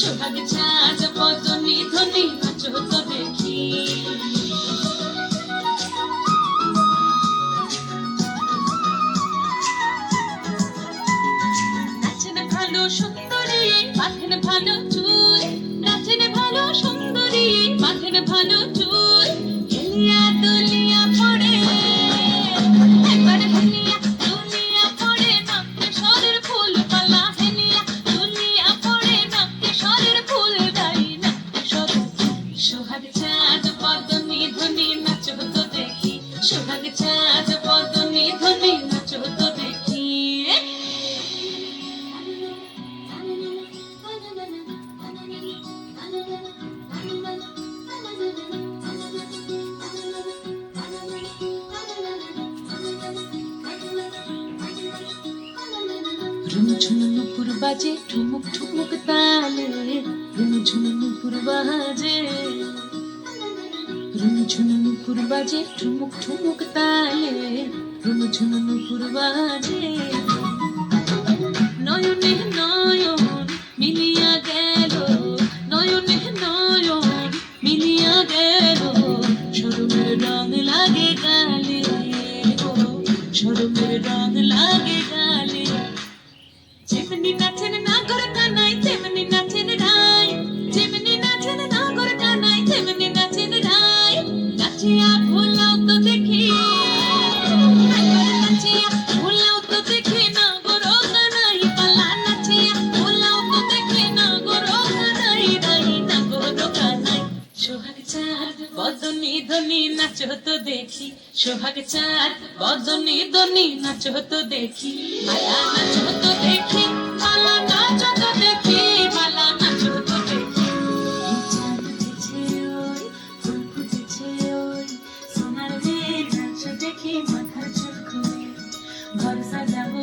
দেখি সোহাগ সোহাগ চাঁদ বদনি ধ্বনি নাচ হতো দেখি। রুমঝুম নুপুর বাজে, ঠুমুক ঠুমুক তালে। রুমঝুম নুপুর বাজে। রুমঝুম নুপুর বাজে ঠুমুক ঠুমুক তালে রুমঝুম নুপুর বাজে। দনি নাচ হতো দেখি, সোহাগ চাঁদ, বদনি দনি নাচ হতো দেখি, মালা নাচ হতো দেখি, মালা নাচ হতো দেখি, মালা নাচ হতো দেখি। চাঁদ উঠেছে ওই ওই সোনার মেয়ে নাচ দেখি মাথা চোখ ঘর সাজাবো